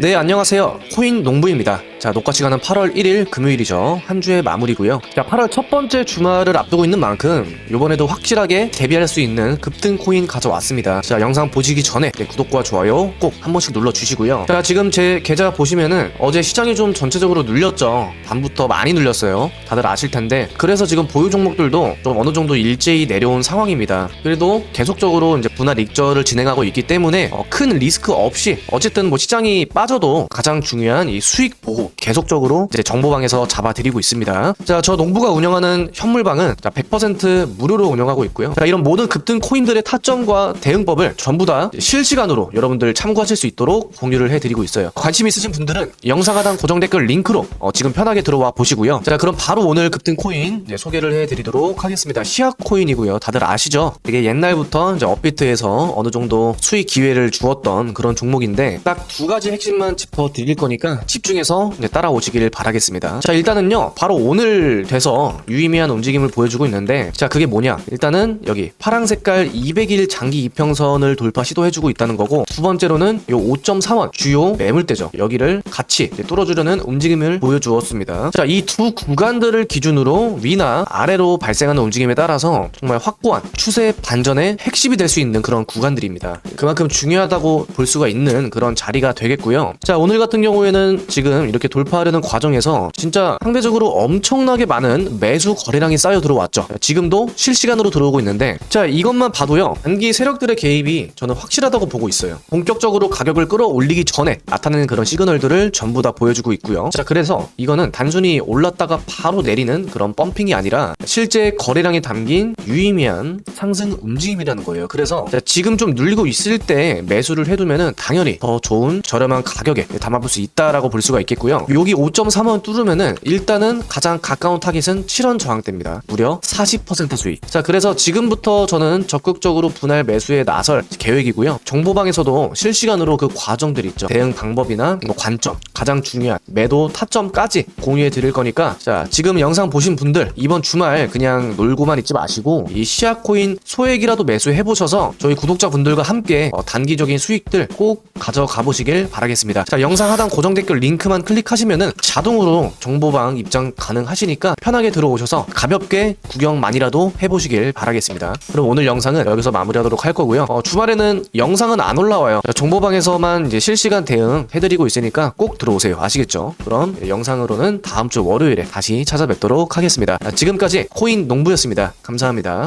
네, 안녕하세요. 코인 농부입니다. 자, 녹화 시간은 8월 1일 금요일이죠. 한 주의 마무리고요. 자, 8월 첫 번째 주말을 앞두고 있는 만큼 이번에도 확실하게 대비할 수 있는 급등 코인 가져왔습니다. 자, 영상 보시기 전에 네, 구독과 좋아요 꼭 한 번씩 눌러 주시고요. 자, 지금 제 계좌 보시면은 어제 시장이 좀 전체적으로 눌렸죠. 밤부터 많이 눌렸어요. 다들 아실 텐데. 그래서 지금 보유 종목들도 좀 어느 정도 일제히 내려온 상황입니다. 그래도 계속적으로 이제 분할 익절을 진행하고 있기 때문에 어, 큰 리스크 없이 어쨌든 뭐 시장이 빠져 도 가장 중요한 이 수익 보호 계속적으로 이제 정보방에서 잡아드리고 있습니다. 자, 저 농부가 운영하는 현물방은 자, 100% 무료로 운영하고 있고요. 자, 이런 모든 급등 코인들의 타점과 대응법을 전부 다 실시간으로 여러분들 참고하실 수 있도록 공유를 해드리고 있어요. 관심 있으신 분들은 영상 하단 고정 댓글 링크로 어, 지금 편하게 들어와 보시고요. 자, 그럼 바로 오늘 급등 코인 소개를 해드리도록 하겠습니다. 시약 코인이고요. 다들 아시죠? 이게 옛날부터 이제 업비트에서 어느 정도 수익 기회를 주었던 그런 종목인데 딱 두 가지 핵심 만 짚어 드릴 거니까 집중해서 따라오시길 바라겠습니다. 자, 일단은요. 바로 오늘 돼서 유의미한 움직임을 보여주고 있는데 자, 그게 뭐냐? 일단은 여기 파랑 색깔 200일 장기 이평선을 돌파 시도해주고 있다는 거고 두 번째로는 요 5.3원 주요 매물대죠. 여기를 같이 뚫어주려는 움직임을 보여주었습니다. 자, 이 두 구간들을 기준으로 위나 아래로 발생하는 움직임에 따라서 정말 확고한 추세 반전의 핵심이 될 수 있는 그런 구간들입니다. 그만큼 중요하다고 볼 수가 있는 그런 자리가 되겠고요. 자, 오늘 같은 경우에는 지금 이렇게 돌파하려는 과정에서 진짜 상대적으로 엄청나게 많은 매수 거래량이 쌓여 들어왔죠. 자, 지금도 실시간으로 들어오고 있는데 자, 이것만 봐도요. 단기 세력들의 개입이 저는 확실하다고 보고 있어요. 본격적으로 가격을 끌어올리기 전에 나타내는 그런 시그널들을 전부 다 보여주고 있고요. 자, 그래서 이거는 단순히 올랐다가 바로 내리는 그런 펌핑이 아니라 실제 거래량이 담긴 유의미한 상승 움직임이라는 거예요. 그래서 자, 지금 좀 눌리고 있을 때 매수를 해두면은 당연히 더 좋은 저렴한 가격에 담아볼 수 있다라고 볼 수가 있겠고요. 여기 5.3원 뚫으면은 일단은 가장 가까운 타깃은 7원 저항대입니다. 무려 40% 수익. 자, 그래서 지금부터 저는 적극적으로 분할 매수에 나설 계획이고요. 정보방에서도 실시간으로 그 과정들 있죠. 대응 방법이나 뭐 관점, 가장 중요한 매도 타점까지 공유해 드릴 거니까 자, 지금 영상 보신 분들 이번 주말 그냥 놀고만 있지 마시고 이 시아코인 소액이라도 매수해 보셔서 저희 구독자분들과 함께 어, 단기적인 수익들 꼭 가져가 보시길 바라겠습니다. 자, 영상 하단 고정 댓글 링크만 클릭하시면은 자동으로 정보방 입장 가능하시니까 편하게 들어오셔서 가볍게 구경만이라도 해보시길 바라겠습니다. 그럼 오늘 영상은 여기서 마무리하도록 할 거고요. 어, 주말에는 영상은 안 올라와요. 자, 정보방에서만 이제 실시간 대응 해드리고 있으니까 꼭 들어 오세요. 아시겠죠? 그럼 영상으로는 다음 주 월요일에 다시 찾아뵙도록 하겠습니다. 자, 지금까지 코인 농부였습니다. 감사합니다.